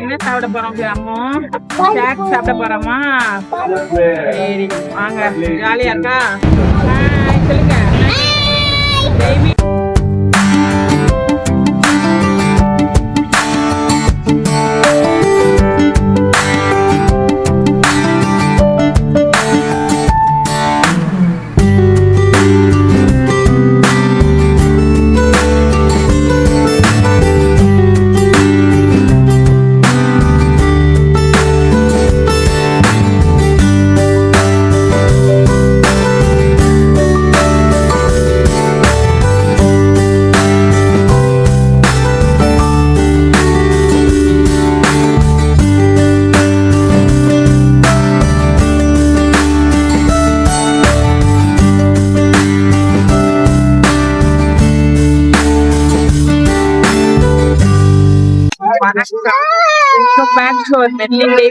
என்ன சாப்பிட போறோம் அம்மோ? சாட் சாப்பிட போறோமா? சரி வாங்க. ஜாலியா இருக்கா? Hi, சொல்லுங்க. வணக்கம் பேக் டு அவர் மெல்லி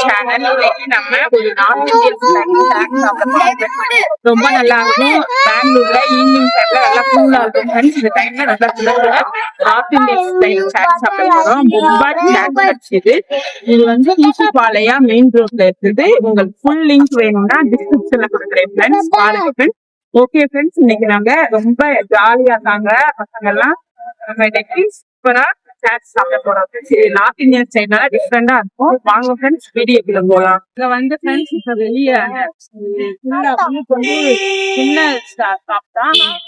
சேனல் இன்னைக்கு நம்ம ஒரு நார்த் இந்தியன் ரொம்ப நல்லா இருக்கும் பெங்களூர்ல ஈவினிங் டைம்ல நல்லா கூலா இருக்கும் ஃப்ரெண்ட்ஸ் இந்த டைம்ல நல்லா கூலா நார்த் இந்தியன் ஸ்டைல் சாட் சாப்பிட போறோம் மும்பாய் சாட் கிடைச்சது இது வந்து ஈசிபாளையா மெயின் ரோட்ல இருக்குது உங்களுக்கு ஃபுல் லிங்க் வேணும்னா டிஸ்கிரிப்ஷன்ல கொடுக்குறேன் ஃப்ரெண்ட்ஸ் பாருங்க ஃப்ரெண்ட்ஸ் ஓகே ஃப்ரெண்ட்ஸ் இன்னைக்கு நாங்க ரொம்ப ஜாலியா இருக்காங்க பசங்க எல்லாம் நம்ம இன்னைக்கு சூப்பரா சாட் சாப்பிட போறோம். நார்த் இந்தியன் ஸ்டைல்னால டிஃப்ரெண்டா இருக்கும். வாங்க ஃப்ரெண்ட்ஸ் வீடியோக்குள்ள போலாம். இங்க வந்து ஃப்ரெண்ட்ஸ் இப்ப வெளிய சின்ன சாப்பிட்டா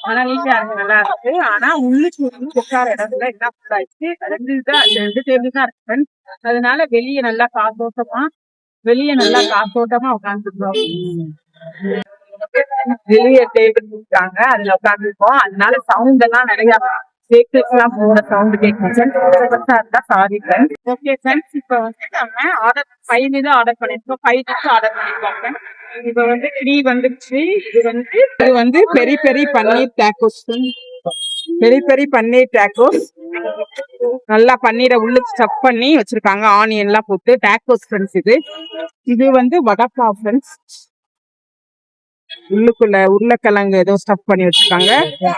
ஆனா நீட்டா இருக்கு நல்லா இருக்கு. ஆனா உள்ளுக்கு உட்கார இடத்துல என்ன ஃபுட் ஆயிடுச்சு ரெண்டு தான் ரெண்டு டேபிள் தான் இருக்கு ஃப்ரெண்ட்ஸ் அதனால வெளிய நல்லா காத்தோட்டமா வெளிய நல்லா காத்தோட்டமா உட்காந்துருக்கோம். வெளிய டேபிள் கொடுத்தாங்க. அதுல உட்காந்துருக்கோம். அதனால சவுண்ட் எல்லாம் நிறைய கேக்கஸ் எல்லாம் சவுண்ட் கேட்கும். சாரி ஓகே ஃப்ரெண்ட்ஸ் இப்ப வந்து நம்ம ஆர்டர் ஃபைவ் இது ஆர்டர் பண்ணிருக்கோம். ஃபைவ் டிஷ் ஆர்டர் பண்ணிருக்கோம் friends. இப்ப வந்து த்ரீ வந்துருச்சு. இது வந்து இது வந்து பெரி பெரி பன்னீர் டேக்கோஸ் பெரி பெரி பன்னீர் டேக்கோஸ் நல்லா பன்னீரை உள்ளுக்கு ஸ்டஃப் பண்ணி வச்சிருக்காங்க. ஆனியன் போட்டு டேக்கோஸ் ஃப்ரெண்ட்ஸ் இது. இது வந்து வடக்கா ஃப்ரெண்ட்ஸ் உள்ளுக்குள்ள உருளைக்கிழங்கு ஏதோ ஸ்டஃப் பண்ணி வச்சிருக்காங்க.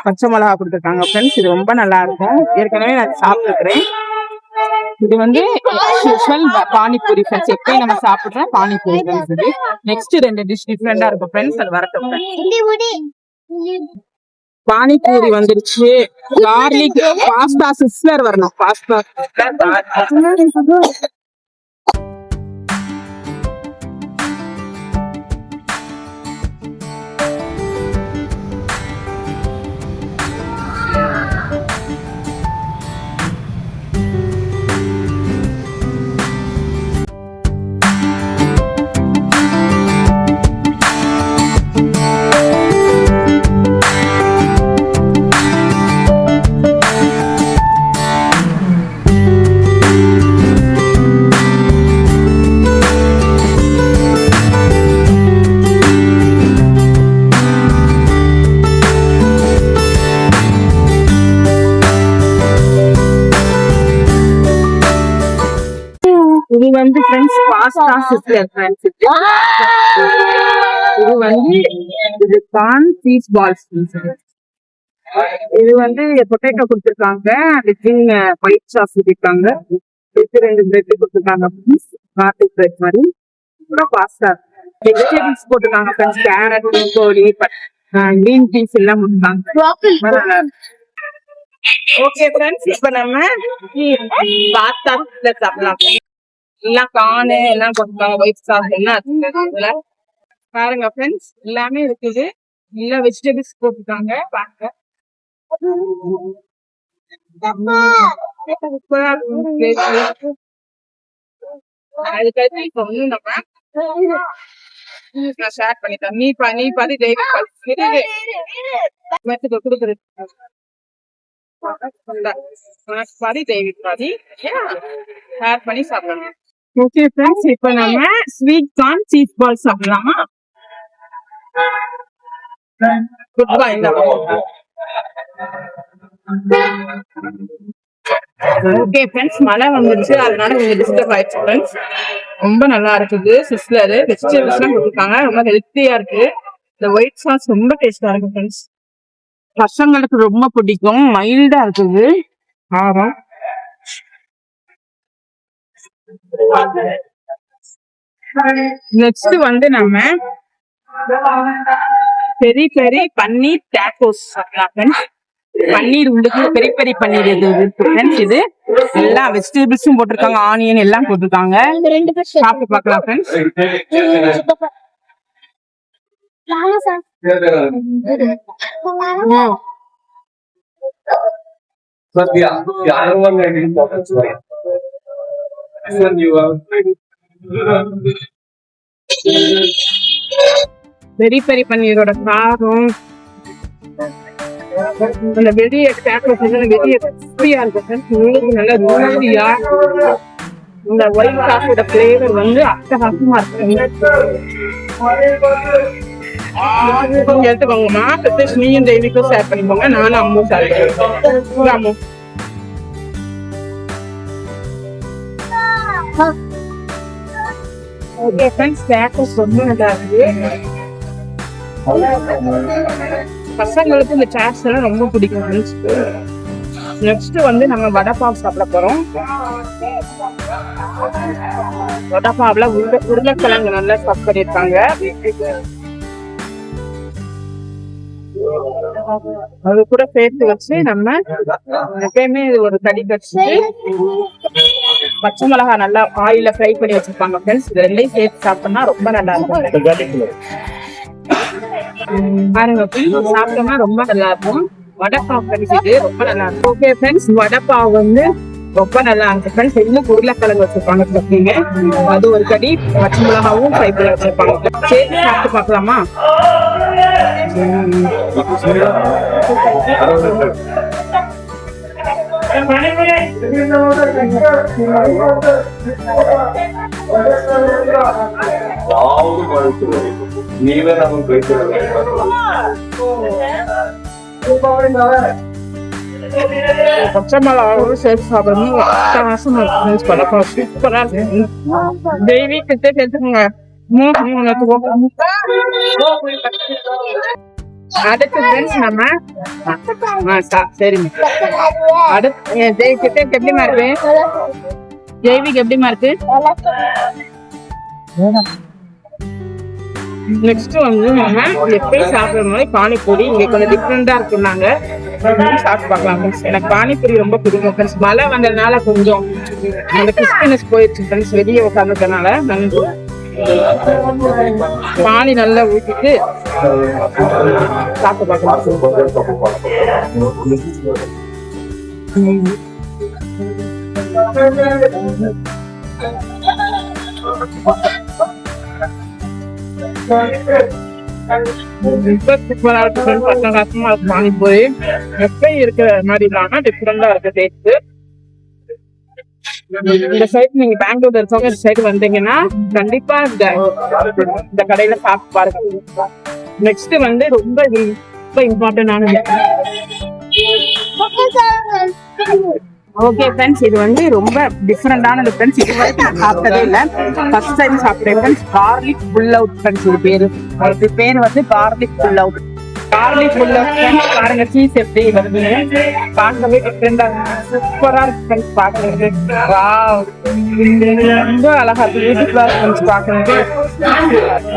பச்சை மிளகா கொடுத்துருக்காங்க ஃப்ரெண்ட்ஸ் இது ரொம்ப நல்லா இருக்கும். ஏற்கனவே நான் சாப்பிட்டுக்கிறேன் இது வந்து யூஸ்வல் பானிபூரி ஃப்ரெண்ட்ஸ் எப்பயும் நம்ம சாப்பிடுற பானிபூரி ஃப்ரெண்ட்ஸ் இது. நெக்ஸ்ட் ரெண்டு டிஷ் டிஃப்ரெண்டா இருக்கும் ஃப்ரெண்ட்ஸ் அது வரட்டும் பானிபூரி வந்துருச்சு. கார்லிக் பாஸ்தா சிஸ்லர் வரணும். பாஸ்தா இது வந்து ஃப்ரெண்ட்ஸ் பாஸ்தா சிஸ்லர் ஃப்ரெண்ட்ஸ் இது வந்து இது கார்ன் சீஸ் பால்ஸ் இது வந்து பொட்டேட்டோ கொடுத்துருக்காங்க. வித்தின் ஒயிட் சாஸ் கொடுத்துருக்காங்க. வித் ரெண்டு பிரெட் கொடுத்துருக்காங்க. கார்லிக் பிரெட் மாதிரி. அப்புறம் பாஸ்தா வெஜிடபிள்ஸ் போட்டிருக்காங்க ஃப்ரெண்ட்ஸ் கேரட் கோழி கிரீன் பீஸ் எல்லாம் கொடுத்தாங்க ஓகே ஃப்ரெண்ட்ஸ் இப்போ நம்ம பாஸ்தா சாப்பிடலாம். எல்லாம் கானு எல்லாம் போட்டுருக்காங்க ஒயிட் சாஸ் எல்லாம் இருக்குது. பாருங்க ஃப்ரெண்ட்ஸ் எல்லாமே இருக்குது. எல்லா வெஜிடபிள்ஸ் போட்டுருக்காங்க. பாருங்க. அதுக்கடுத்து இப்ப வந்து நம்ம நான் ஷேர் பண்ணிட்டேன். நீ பா நீ பாதி மெத்துக்கு கொடுக்குறது. பாதி தெய்வீ பாதி ஷேர் பண்ணி சாப்பிடணும். ஓகே ஃப்ரெண்ட்ஸ் இப்போ நம்ம ஸ்வீட் கார்ன் சீஸ் பால் சாப்பிடலாமா? குட் பை ஓகே ஃப்ரெண்ட்ஸ் மழை வந்துருச்சு. அதனால கொஞ்சம் டிஸ்டர்ப் ஆயிடுச்சு ஃப்ரெண்ட்ஸ் ரொம்ப நல்லா இருக்குது. சிஸ்லர் வெஜிடபிள்ஸ் எல்லாம் கொடுத்துருக்காங்க. ரொம்ப ஹெல்த்தியா இருக்கு. இந்த ஒயிட் சாஸ் ரொம்ப டேஸ்டா இருக்கு ஃப்ரெண்ட்ஸ் பசங்களுக்கு ரொம்ப பிடிக்கும். மைல்டா இருக்குது. ஆமா. நெக்ஸ்ட் வந்து நம்ம பெரி பெரி பன்னீர் டேக்கோஸ் பன்னீர் உள்ளுக்கு பெரி பெரி பன்னீர் இது ஃப்ரெண்ட்ஸ் இது. எல்லா வெஜிடபிள்ஸும் போட்டிருக்காங்க ஆனியன் எல்லாம் போட்டிருக்காங்க. சாப்பிட்டு பார்க்கலாம் ஃப்ரெண்ட்ஸ் வாங்க sir. Send you are. Peri peri பன்னீரோட காரம் அந்த வெளிய டேக்கோஸ் வந்து வெளிய கிறிஸ்பியா இருக்கு friends. நல்ல ருசியா இந்த ஒயிட் காஃபியோட ஃபிளேவர் வந்து அட்டகாசமா இருக்கு எடுத்துக்கோங்கம்மா நீயும் தெய்வீக்கும் ஷேர் பண்ணிக்கோங்க நானும் அம்மும் ஷேர் பண்ணிக்கோங்க அம்மு ஓகே ஃப்ரெண்ட்ஸ் டேக்கோஸ் ரொம்ப நல்லா இருக்குது பசங்களுக்கு இந்த சாட்ஸ் எல்லாம் ரொம்ப பிடிக்கும் ஃப்ரெண்ட்ஸ் நெக்ஸ்ட் வந்து நம்ம வடபாவ் சாப்பிட போறோம். வடபாவ்ல உருளை உருளைக்கிழங்கு நல்லா ஸ்டஃப் பண்ணிருக்காங்க. அது கூட சேர்த்து வச்சு நம்ம எப்பயுமே இது ஒரு தடி கடிச்சு பச்சை மிளகா நல்லா ஆயில ஃப்ரை பண்ணி வச்சிருப்பாங்க ஃப்ரெண்ட்ஸ் இது ரெண்டையும் சேர்த்து சாப்பிட்டோம்னா ரொம்ப நல்லா இருக்கும். பாருங்க சாப்பிட்டோம்னா ரொம்ப நல்லா இருக்கும். வடைப்பாவ் கிடைச்சிது ரொம்ப நல்லா இருக்கும். ஓகே ஃப்ரெண்ட்ஸ் வடைப்பாவ் வந்து ரொம்ப நல்லா இருக்கு ஃப்ரெண்ட்ஸ் இன்னும் உருளைக்கிழங்கு வச்சிருப்பாங்க சொல்றீங்க. அது ஒரு கடி. பச்சை மிளகாவும் ஃப்ரை பண்ணி வச்சிருப்பாங்க. சேர்த்து சாப்பிட்டு பார்க்கலாமா? Baby, ಮಾಡುತ್ತಿಲ್ಲ ನೀವೇ ನಮಗೆ Pode na அடுத்து ஃப்ரெண்ட்ஸ் நம்ம சரிங்க அடுத்து என் ஜெய் கிட்ட எப்படிமா இருக்கு ஜெய்விக் எப்படிமா இருக்கு நெக்ஸ்ட் வந்து நம்ம எப்பயும் சாப்பிடுற மாதிரி பானிபூரி இங்க கொஞ்சம் டிஃப்ரெண்டா இருக்குன்னாங்க சாப்பிட்டு பார்க்கலாம். எனக்கு பானிபூரி ரொம்ப பிடிக்கும் ஃப்ரெண்ட்ஸ் மழை வந்ததுனால கொஞ்சம் அந்த கிறிஸ்பினஸ் போயிடுச்சு ஃப்ரெண்ட்ஸ் வெளியே உட்காந்துட்டனால பானி நல்லா ஊத்திட்டு சாப்பிட்டு பார்க்கலாம். சூப்பரா இருக்கு. friends. அட்டகாசமா இருக்கு. பானிபூரி எப்பயும் இருக்கிற மாதிரி இல்லாம டிஃப்ரெண்டா இருக்கு டேஸ்ட் இந்த சைடு நீங்க பெங்களூர் இருக்கவங்க இந்த சைடு வந்தீங்கன்னா கண்டிப்பா இந்த இந்த கடையில சாப்பிட்டு பாருங்க. நெக்ஸ்ட் வந்து ரொம்ப ரொம்ப இம்பார்ட்டன்டானது ஓகே ஃப்ரெண்ட்ஸ் இது வந்து ரொம்ப டிஃப்ரெண்டானது ஃப்ரெண்ட்ஸ் இது வரைக்கும் நான் சாப்பிட்டதே இல்லை. ஃபர்ஸ்ட் டைம் சாப்பிட்டேன் friends garlic pull out friends இது பேரு. இது பேர் வந்து garlic pull out garlic pull பாருங்க சீஸ் எப்படி வருது பார்க்கவே டிஃப்ரெண்டா சூப்பரா இருக்கு. பாக்குறது வாவ் ரொம்ப அழகா பியூட்டிஃபுல்லா இருக்கு பாக்குறது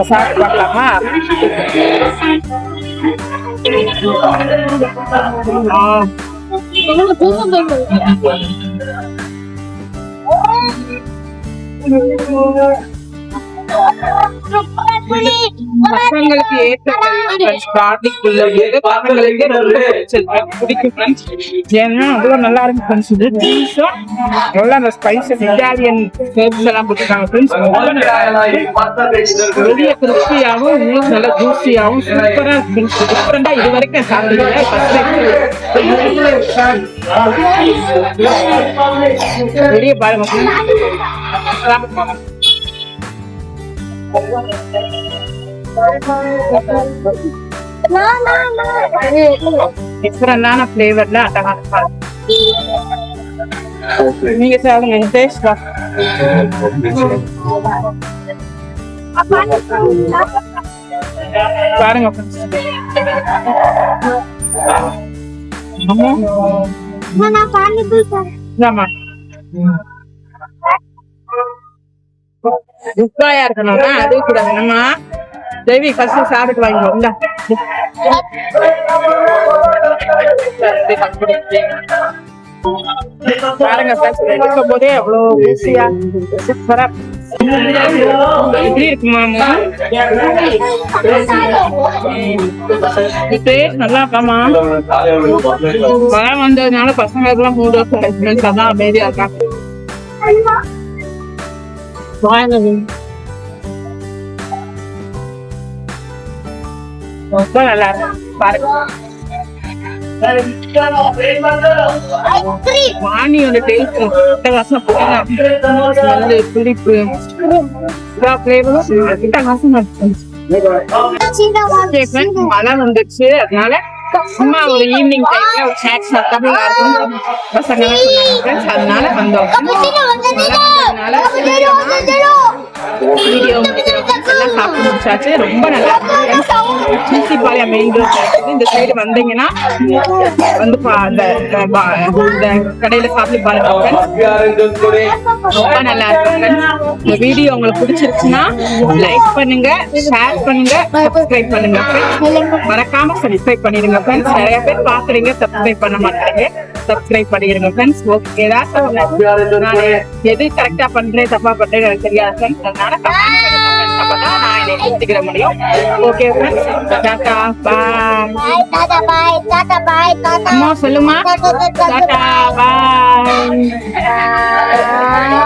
சாப்பிட்டு பார்க்கலாமா? ஆ பசங்களுக்கு ஏற்ற பிடிக்கும் ஏன்னா அதுவும் நல்லா இருக்கு ஃப்ரெண்ட்ஸ் இது டீஸும் நல்லா அந்த ஸ்பைசஸ் இட்டாலியன் எல்லாம் போட்டுருக்காங்க ஃப்ரெண்ட்ஸ் வெளிய கிறிஸ்பியாவும் உங்களுக்கு நல்லா ஜூஸியாவும் சூப்பரா இருக்கு டிஃப்ரெண்டா இது வரைக்கும் ஃபர்ஸ்ட் வெளிய பாருங்க டிஃப்ரெண்டான ஃபிளேவர்ல அட்டகாசமா இருக்கு நீங்க சாப்பிடுங்க டேஸ்ட் பாருங்க friends. ஆமா. ஆமா உப்பாயா இருக்கணும்னா அது கூட வேணுமா தேவி ஃபர்ஸ்ட் சாப்பிட்டு வாங்கிக்கோ. இந்தா. பாருங்க ஃப்ரெண்ட்ஸ் போதே அவ்வளோ ஈஸியா சூப்பரா. எப்படி இருக்குமா டேஸ்ட் நல்லா இருக்காமா மழை வந்ததுனால பசங்க எல்லாம் மூணு வருஷம் அதான் அமைதியா இருக்காங்க. வாங்க ரொம்ப நல்லா இருக்கு பாருங்க வாணியோட டேஸ்ட் அட்டகாசம் ஸ்மெல்லு புளிப்பு எல்லா ஃபிளேவரும் மழை வந்துச்சு அதனால சும்மா ஒரு ஈவினிங் டைம்ல ஒரு ஸ்நாக்ஸ் சாப்பிட்டா நல்லா இருக்கும். பசங்க எல்லாம் சொன்னாங்க அதனால வந்தோம். அதனால வீடியோ எல்லாம் சாப்பிட்டு முடிச்சாச்சு. ரொம்ப நல்லா சிசிபாளையம் மெயின் ரோட் இந்த சைடு வந்தீங்கன்னா வந்து அந்த கடையில சாப்பிட்டு பாருங்க. ரொம்ப நல்லா இருக்கு friends. இந்த வீடியோ உங்களுக்கு பிடிச்சிருச்சுன்னா லைக் பண்ணுங்க ஷேர் பண்ணுங்க சப்ஸ்கிரைப் பண்ணுங்க. மறக்காம சப்ஸ்கிரைப் பண்ணிடுங்க ஃப்ரெண்ட்ஸ் நிறைய பேர் பாக்குறீங்க சப்ஸ்கிரைப் பண்ண மாட்டீங்க. சப்ஸ்கிரைப் பண்ணிடுங்க ஃப்ரெண்ட்ஸ் ஓகே ஏதாச்சும் நான் எது கரெக்டா பண்றேன் தப்பா பண்றேன் எனக்கு தெரியாது friends அதனால கமெண்ட் பண்ணுங்க friends. அப்பதான் நான் என்னை தெரிஞ்சுக்கிற முடியும் okay friends tata bye Tata bye, tata bye, tata. அம்மா சொல்லுமா Tata, tata, டாடா பாய் bye.